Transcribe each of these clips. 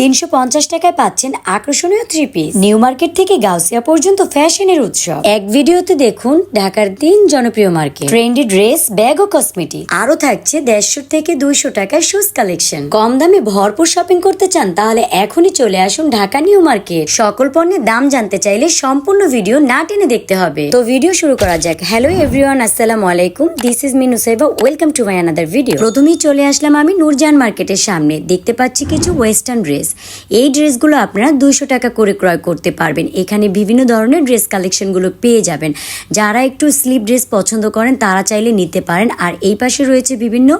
তিনশো পঞ্চাশ টাকায় পাচ্ছেন আকর্ষণীয় থ্রি পিস নিউ মার্কেট থেকে গাউসিয়া পর্যন্ত ফ্যাশনের উৎসব। এক ভিডিওতে দেখুন ঢাকার তিন জনপ্রিয় মার্কেট। ট্রেন্ডি ড্রেস, ব্যাগ ও কসমেটিক। আরও থাকছে দেড়শো থেকে দুইশো টাকার শুজ কালেকশন কম দামে ভরপুর শপিং করতে চান তাহলে এখনই চলে আসুন ঢাকা নিউ মার্কেট। সকল পণ্যের দাম জানতে চাইলে সম্পূর্ণ ভিডিও না টেনে দেখতে হবে। তো ভিডিও শুরু করা যাক। হ্যালো এভরিওয়ান আসসালাম আলাইকুম। This is Minu Saiba welcome to my another video প্রথমেই চলে আসলাম আমি নূরজান মার্কেটের সামনে। দেখতে পাচ্ছি কিছু ওয়েস্টার্ন ড্রেস এই ড্রেসগুলো আপনারা দুইশো টাকা করে ক্রয় করতে পারবেন। এখানে বিভিন্ন ধরনের ড্রেস কালেকশনগুলো পেয়ে যাবেন। যারা একটু স্লিপ ড্রেস পছন্দ করেন, তারা চাইলে নিতে পারেন। আর এই পাশে রয়েছে বিভিন্ন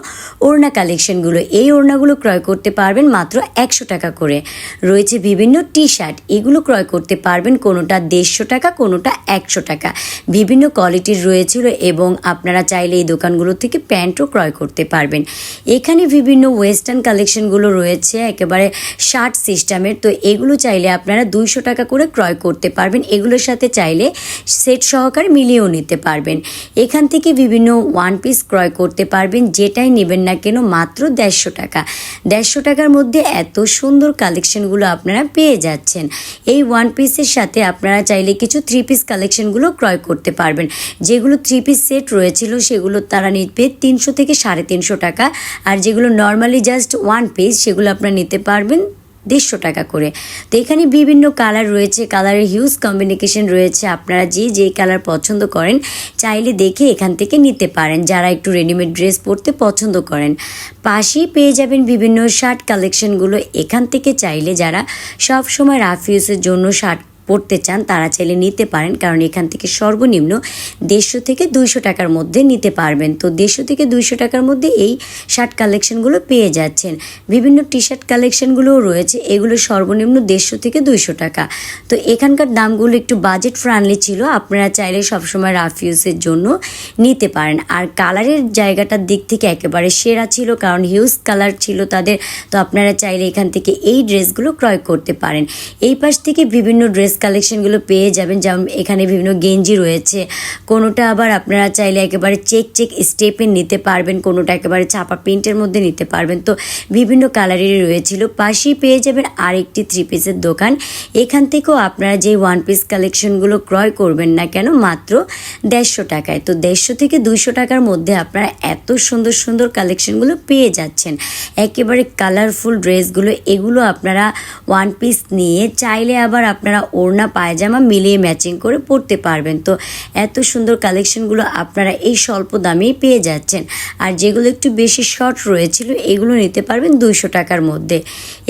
ওড়না কালেকশনগুলো। এই ওড়নাগুলো ক্রয় করতে পারবেন মাত্র একশো টাকা করে। রয়েছে বিভিন্ন টি শার্ট এগুলো ক্রয় করতে পারবেন কোনোটা দেড়শো টাকা, কোনোটা একশো টাকা। বিভিন্ন কোয়ালিটির রয়েছিল এবং আপনারা চাইলে এই দোকানগুলো থেকে প্যান্টও ক্রয় করতে পারবেন। এখানে বিভিন্ন ওয়েস্টার্ন কালেকশনগুলো রয়েছে। একেবারে শার্ট সিস্টেমের, তো এগুলো চাইলে আপনারা দুইশো টাকা করে ক্রয় করতে পারবেন। এগুলোর সাথে চাইলে সেট সহকারে মিলিয়েও নিতে পারবেন। এখান থেকে বিভিন্ন ওয়ান পিস ক্রয় করতে পারবেন, যেটাই নেবেন না কেন, মাত্র দেড়শো টাকা। দেড়শো টাকার মধ্যে এত সুন্দর কালেকশনগুলো আপনারা পেয়ে যাচ্ছেন। এই ওয়ান পিসের সাথে আপনারা চাইলে কিছু থ্রি পিস কালেকশনগুলো ক্রয় করতে পারবেন। যেগুলো থ্রি পিস সেট রয়েছিল, সেগুলো তারা নিবে তিনশো থেকে সাড়ে তিনশো টাকা। আর যেগুলো নর্মালি জাস্ট ওয়ান পিস সেগুলো আপনারা নিতে পারবেন দেড়শো টাকা করে। তো এখানে বিভিন্ন কালার রয়েছে, কালারের হিউজ কম্বিনেশন রয়েছে। আপনারা যে যে কালার পছন্দ করেন, চাইলে দেখে এখান থেকে নিতে পারেন। যারা একটু রেডিমেড ড্রেস পরতে পছন্দ করেন, পাশেই পেয়ে যাবেন বিভিন্ন শার্ট কালেকশনগুলো এখান থেকে চাইলে যারা সব সময় রাফ ইউজের জন্য শার্ট পড়তে চান, তারা চাইলে নিতে পারেন, কারণ এখান থেকে সর্বনিম্ন দেড়শো থেকে দুইশো টাকার মধ্যে নিতে পারবেন। তো দেড়শো থেকে দুইশো টাকার মধ্যে এই শার্ট কালেকশনগুলো পেয়ে যাচ্ছেন। বিভিন্ন টি শার্ট কালেকশনগুলোও রয়েছে, এগুলো সর্বনিম্ন দেড়শো থেকে দুইশো টাকা। তো এখানকার দামগুলো একটু বাজেট ফ্রেন্ডলি ছিল, আপনারা চাইলে সবসময় রাফ ইউজের জন্য নিতে পারেন। আর কালারের জায়গাটার দিক থেকে একেবারে সেরা ছিল, কারণ হিউজ কালার ছিল তাদের, তো আপনারা চাইলে এখান থেকে এই ড্রেসগুলো ক্রয় করতে পারেন। এই পাশ থেকে বিভিন্ন ড্রেস কালেকশনগুলো পেয়ে যাবেন। যেমন এখানে বিভিন্ন গেঞ্জি রয়েছে। কোনোটা আবার আপনারা চাইলে একেবারে চেক চেক স্টেপের নিতে পারবেন। কোনোটা একেবারে ছাপা প্রিন্টের মধ্যে নিতে পারবেন। তো বিভিন্ন কালারেরই রয়েছিল। পাশেই পেয়ে যাবেন আরেকটি থ্রি পিসের দোকান। এখান থেকেও আপনারা যে ওয়ান পিস কালেকশনগুলো ক্রয় করবেন না কেন, মাত্র দেড়শো টাকায়। তো দেড়শো থেকে দুইশো টাকার মধ্যে আপনারা এত সুন্দর সুন্দর কালেকশনগুলো পেয়ে যাচ্ছেন। একেবারে কালারফুল ড্রেসগুলো এগুলো আপনারা ওয়ান পিস নিয়ে চাইলে আবার আপনারা ওড়না, পায়জামা মিলিয়ে ম্যাচিং করে পরতে পারবেন। তো এত সুন্দর কালেকশনগুলো আপনারা এই স্বল্প দামেই পেয়ে যাচ্ছেন। আর যেগুলো একটু বেশি শর্ট রয়েছিল, এগুলো নিতে পারবেন দুইশো টাকার মধ্যে।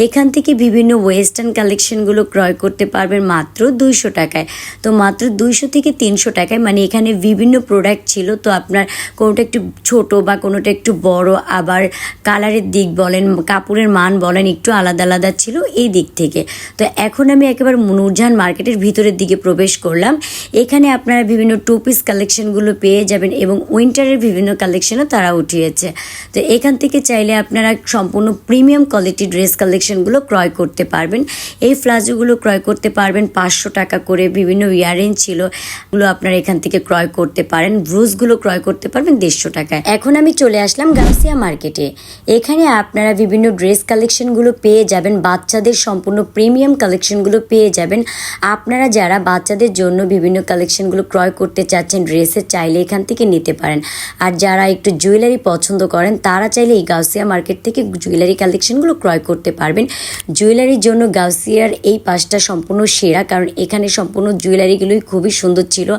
এখান থেকে বিভিন্ন ওয়েস্টার্ন কালেকশনগুলো ক্রয় করতে পারবেন মাত্র দুইশো টাকায়। তো মাত্র দুইশো থেকে তিনশো টাকায় মানে এখানে বিভিন্ন প্রোডাক্ট ছিল। তো আপনার কোনোটা একটু ছোট বা কোনোটা একটু বড়, আবার কালারের দিক বলেন, কাপড়ের মান বলেন একটু আলাদা আলাদা ছিল এই দিক থেকে। তো এখন আমি একেবারে নূরজাহান মার্কেটের ভিতরের দিকে প্রবেশ করলাম। এখানে আপনারা বিভিন্ন টু পিস কালেকশনগুলো পেয়ে যাবেন এবং উইন্টারের বিভিন্ন কালেকশনও তারা উঠিয়েছে। তো এখান থেকে চাইলে আপনারা সম্পূর্ণ প্রিমিয়াম কোয়ালিটি ড্রেস কালেকশনগুলো ক্রয় করতে পারবেন। এই ফ্লাজোগুলো ক্রয় করতে পারবেন পাঁচশো টাকা করে। বিভিন্ন ইয়ারিং ছিল, এগুলো আপনারা এখান থেকে ক্রয় করতে পারেন। ব্রুজগুলো ক্রয় করতে পারবেন দেড়শো টাকায়। এখন আমি চলে আসলাম গাউসিয়া মার্কেটে। এখানে আপনারা বিভিন্ন ড্রেস কালেকশনগুলো পেয়ে যাবেন। বাচ্চাদের সম্পূর্ণ প্রিমিয়াম কালেকশনগুলো পেয়ে যাবেন। আপনারা যারা বাচ্চাদের জন্য বিভিন্ন কালেকশনগুলো ক্রয় করতে চাচ্ছেন, ড্রেসের চাইলে এখান থেকে নিতে পারেন। আর যারা একটু জুয়েলারি পছন্দ করেন, তারা চাইলে এই গাউসিয়া মার্কেট থেকে জুয়েলারি কালেকশনগুলো ক্রয় করতে পারবেন। জুয়েলারির জন্য গাউসিয়ার এই পাশটা সম্পূর্ণ সেরা, কারণ এখানে সম্পূর্ণ জুয়েলারিগুলোই খুবই সুন্দর ছিল।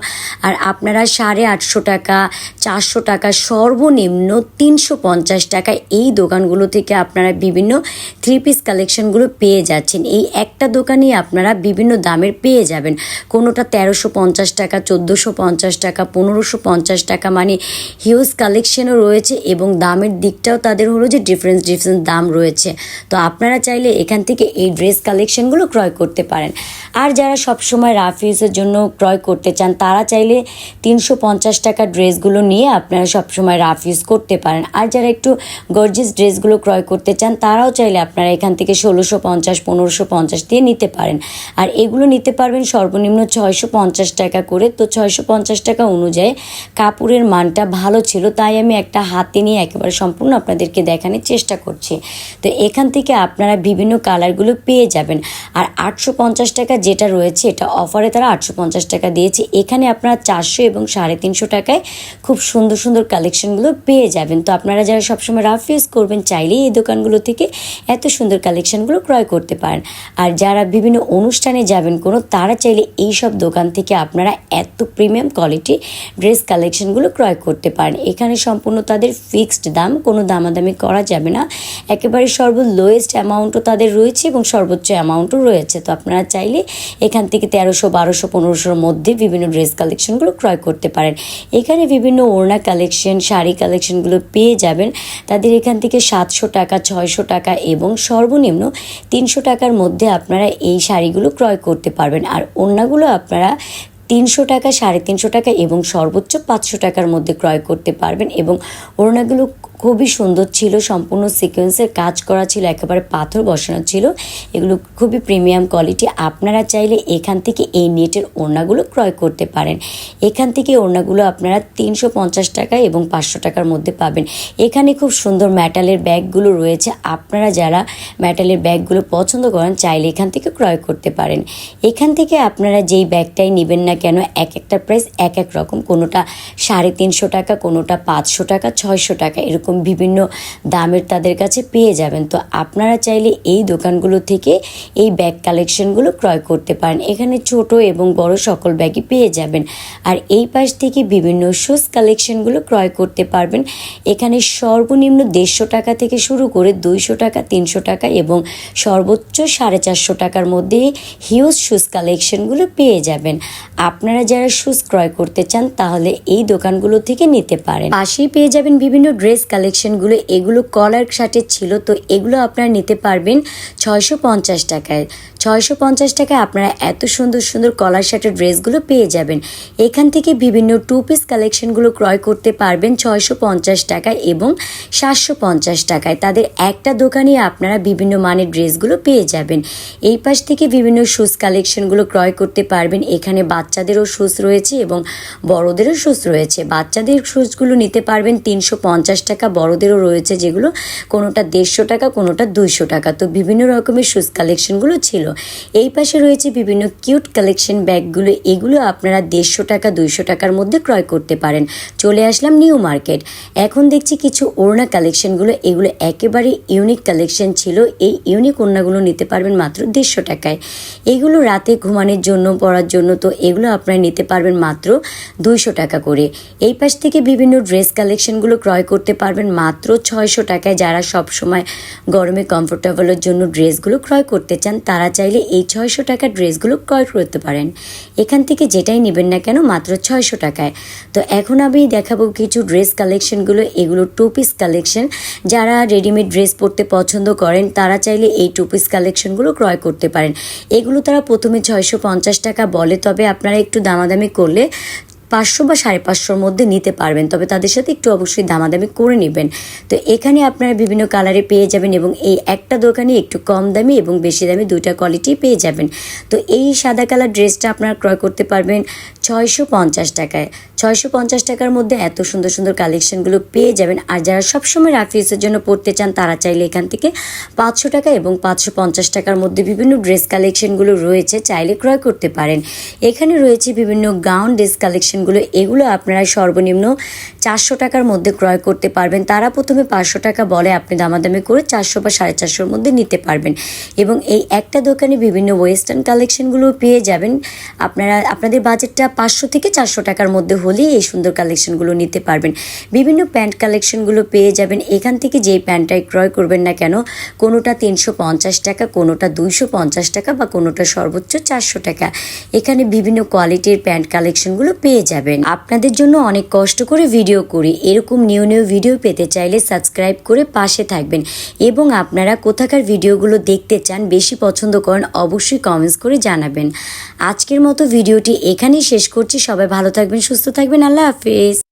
আর আপনারা সাড়ে আটশো টাকা, চারশো টাকা, সর্বনিম্ন তিনশো পঞ্চাশ টাকা এই দোকানগুলো থেকে আপনারা বিভিন্ন থ্রি পিস কালেকশনগুলো পেয়ে যাচ্ছেন। এই একটা দোকানেই আপনারা বিভিন্ন দামের পেয়ে যাবেন। কোনোটা তেরোশো পঞ্চাশ টাকা, চোদ্দোশো পঞ্চাশ টাকা, পনেরোশো পঞ্চাশ টাকা মানে হিউজ কালেকশনও রয়েছে এবং দামের দিকটাও তাদের হলো যে ডিফারেন্স ডিফারেন্স দাম রয়েছে। তো আপনারা চাইলে এখান থেকে এই ড্রেস কালেকশনগুলো ক্রয় করতে পারেন। আর যারা সবসময় রাফ ইউজের জন্য ক্রয় করতে চান, তারা চাইলে তিনশো পঞ্চাশ টাকার ড্রেসগুলো নিয়ে আপনারা সবসময় ইউজ করতে পারেন। আর যারা একটু গর্জিয়াস ড্রেসগুলো ক্রয় করতে চান, তারাও চাইলে আপনারা এখান থেকে ষোলোশো পঞ্চাশ, পনেরোশো পঞ্চাশ দিয়ে নিতে পারেন। আর এগুলো নিতে পারবেন সর্বনিম্ন ছয়শো পঞ্চাশ টাকা করে। তো ছয়শো পঞ্চাশ টাকা অনুযায়ী কাপড়ের মানটা ভালো ছিল, তাই আমি একটা হাতে নিয়ে একেবারে সম্পূর্ণ আপনাদেরকে দেখানোর চেষ্টা করছি। তো এখান থেকে আপনারা বিভিন্ন কালারগুলো পেয়ে যাবেন। আর আটশো পঞ্চাশ টাকা যেটা রয়েছে, এটা অফারে তারা আটশো পঞ্চাশ টাকা দিয়েছে। এখানে আপনারা চারশো এবং সাড়ে তিনশো টাকায় খুব সুন্দর সুন্দর কালেকশনগুলো পেয়ে যাবেন। তো আপনারা যারা সবসময় রাফ ইউজ করবেন, চাইলেই এই দোকানগুলো থেকে এত সুন্দর কালেকশনগুলো ক্রয় করতে পারেন। আর যারা বিভিন্ন অনুষ্ঠানে যাবেন কোনো, তারা চাইলে এই সব দোকান থেকে আপনারা এত প্রিমিয়াম কোয়ালিটি ড্রেস কালেকশনগুলো ক্রয় করতে পারেন। এখানে সম্পূর্ণ তাদের ফিক্সড দাম, কোনো দামাদামি করা যাবে না। একেবারে সর্ব লোয়েস্ট অ্যামাউন্টও তাদের রয়েছে এবং সর্বোচ্চ অ্যামাউন্টও রয়েছে। তো আপনারা চাইলে এখান থেকে তেরোশো, বারোশো, পনেরোশোর মধ্যে বিভিন্ন ড্রেস কালেকশনগুলো ক্রয় করতে পারেন। এখানে বিভিন্ন ওড়না কালেকশন, শাড়ি কালেকশনগুলো পেয়ে যাবেন। তাদের এখান থেকে সাতশো টাকা, ছয়শো টাকা এবং সর্বনিম্ন তিনশো টাকার মধ্যে আপনারা এই শাড়িগুলো ক্রয় করতে পারবেন। আর ওড়নাগুলো আপনারা তিনশো টাকা, সাড়ে তিনশো টাকা এবং সর্বোচ্চ পাঁচশো টাকার মধ্যে ক্রয় করতে পারবেন এবং ওড়নাগুলো খুবই সুন্দর ছিল, সম্পূর্ণ সিকোয়েন্সের কাজ করা ছিল, একেবারে পাথর বসানো ছিল। এগুলো খুবই প্রিমিয়াম কোয়ালিটি আপনারা চাইলে এখান থেকে এই নেটের ওড়নাগুলো ক্রয় করতে পারেন। এখান থেকে ওড়নাগুলো আপনারা তিনশো পঞ্চাশ টাকা এবং পাঁচশো টাকার মধ্যে পাবেন। এখানে খুব সুন্দর মেটালের ব্যাগগুলো রয়েছে। আপনারা যারা মেটালের ব্যাগগুলো পছন্দ করেন, চাইলে এখান থেকে ক্রয় করতে পারেন। এখান থেকে আপনারা যেই ব্যাগটাই নেবেন না কেন, এক একটা প্রাইস এক এক রকম। কোনোটা সাড়ে তিনশো টাকা, কোনোটা পাঁচশো টাকা, ছয়শো টাকা, এরকম বিভিন্ন দামের তাদের কাছে পেয়ে যাবেন। তো আপনারা চাইলে এই দোকানগুলো থেকে এই ব্যাগ কালেকশনগুলো ক্রয় করতে পারেন। এখানে ছোট এবং বড় সকল ব্যাগই পেয়ে যাবেন। আর এই পাশ থেকে বিভিন্ন শুজ কালেকশনগুলো ক্রয় করতে পারবেন। এখানে সর্বনিম্ন দেড়শো টাকা থেকে শুরু করে দুইশো টাকা, তিনশো টাকা এবং সর্বোচ্চ সাড়ে চারশো টাকার মধ্যে হিউজ শুজ কালেকশনগুলো পেয়ে যাবেন। আপনারা যারা শুজ ক্রয় করতে চান তাহলে এই দোকানগুলো থেকে নিতে পারেন। পাশেই পেয়ে যাবেন বিভিন্ন ড্রেস কালেকশনগুলো এগুলো কলার শার্টের ছিল তো এগুলো আপনারা নিতে পারবেন ছয়শো পঞ্চাশ টাকায়। ছয়শো পঞ্চাশ টাকায় আপনারা এত সুন্দর সুন্দর কলার শার্টের ড্রেসগুলো পেয়ে যাবেন। এখান থেকে বিভিন্ন টু পিস কালেকশনগুলো ক্রয় করতে পারবেন ছয়শো পঞ্চাশ টাকায় এবং সাতশো পঞ্চাশ টাকায়। তাদের একটা দোকানে আপনারা বিভিন্ন মানের ড্রেসগুলো পেয়ে যাবেন। এই পাশ থেকে বিভিন্ন শুজ কালেকশনগুলো ক্রয় করতে পারবেন। এখানে বাচ্চাদেরও শুজ রয়েছে এবং বড়দেরও শুজ রয়েছে। বাচ্চাদের শুজগুলো নিতে পারবেন তিনশো পঞ্চাশ টাকা, বড়দেরও রয়েছে যেগুলো, কোনোটা দেড়শো টাকা, কোনোটা দুইশো টাকা। তো বিভিন্ন রকমের শুজ কালেকশনগুলো ছিল। এই পাশে রয়েছে বিভিন্ন কিউট কালেকশন ব্যাগগুলো। এগুলো আপনারা দেড়শো টাকা, দুইশো টাকার মধ্যে ক্রয় করতে পারেন। চলে আসলাম নিউ মার্কেট এখন দেখছি কিছু ওড়না কালেকশনগুলো এগুলো একেবারে ইউনিক কালেকশন ছিল। এই ইউনিক ওড়নাগুলো নিতে পারবেন মাত্র দেড়শো টাকায়। এগুলো রাতে ঘুমানোর জন্য পরার জন্য, তো এগুলো আপনারা নিতে পারবেন মাত্র দুইশো টাকা করে। এই পাশ থেকে বিভিন্ন ড্রেস কালেকশনগুলো ক্রয় করতে পারবেন মাত্র ছয়শো টাকায়। যারা সব সময় গরমে কমফোর্টেবলের জন্য ড্রেসগুলো ক্রয় করতে চান, তারা চাইলে এই ছয়শো টাকার ড্রেসগুলো ক্রয় করতে পারেন। এখান থেকে যেটাই নেবেন না কেন মাত্র ছয়শো টাকায়। তো এখন আমি দেখাবো কিছু ড্রেস কালেকশনগুলো, এগুলো টু পিস কালেকশন। যারা রেডিমেড ড্রেস পরতে পছন্দ করেন, তারা চাইলে এই টু পিস কালেকশনগুলো ক্রয় করতে পারেন। এগুলো তারা প্রথমে ছয়শো পঞ্চাশ টাকা বলে, তবে আপনারা একটু দামাদামি করলে পাঁচশো বা সাড়ে পাঁচশোর মধ্যে নিতে পারবেন। তবে তাদের সাথে একটু অবশ্যই দামাদামি করে নেবেন। তো এখানে আপনারা বিভিন্ন কালারে পেয়ে যাবেন এবং এই একটা দোকানে একটু কম দামি এবং বেশি দামি দুইটা কোয়ালিটি পেয়ে যাবেন। তো এই সাদা কালার ড্রেসটা আপনারা ক্রয় করতে পারবেন ছয়শো পঞ্চাশ টাকায়। ছয়শো পঞ্চাশ টাকার মধ্যে এত সুন্দর সুন্দর কালেকশনগুলো পেয়ে যাবেন। আর যারা সবসময় রাফিউসের জন্য পড়তে চান, তারা চাইলে এখান থেকে পাঁচশো টাকা এবং পাঁচশো পঞ্চাশ টাকার মধ্যে বিভিন্ন ড্রেস কালেকশনগুলো রয়েছে, চাইলে ক্রয় করতে পারেন। এখানে রয়েছে বিভিন্ন গাউন ড্রেস কালেকশনগুলো এগুলো আপনারা সর্বনিম্ন চারশো টাকার মধ্যে ক্রয় করতে পারবেন। তারা প্রথমে পাঁচশো টাকা বলে আপনি দামাদামি করে চারশো বা সাড়ে চারশোর মধ্যে নিতে পারবেন। এবং এই একটা দোকানে বিভিন্ন ওয়েস্টার্ন কালেকশনগুলো পেয়ে যাবেন। আপনারা, আপনাদের বাজেটটা পাঁচশো থেকে চারশো টাকার মধ্যে হলেই এই সুন্দর কালেকশনগুলো নিতে পারবেন। বিভিন্ন প্যান্ট কালেকশনগুলো পেয়ে যাবেন। এখান থেকে যেই প্যান্টটাই ক্রয় করবেন না কেন, কোনোটা তিনশো পঞ্চাশ টাকা, কোনোটা দুইশো পঞ্চাশ টাকা বা কোনোটা সর্বোচ্চ চারশো টাকা। এখানে বিভিন্ন কোয়ালিটির প্যান্ট কালেকশনগুলো পেয়ে যাবেন। আপনাদের জন্য অনেক কষ্ট করে ভিডিও করি। এরকম নিউ নিউ ভিডিও পেতে চাইলে সাবস্ক্রাইব করে পাশে থাকবেন। এবং আপনারা কোথাকার ভিডিওগুলো দেখতে চান, বেশি পছন্দ করেন, অবশ্যই কমেন্টস করে জানাবেন। আজকের মতো ভিডিওটি এখানেই শেষ করছি। সবাই ভালো থাকবেন, সুস্থ থাকবেন। আল্লাহ হাফিজ।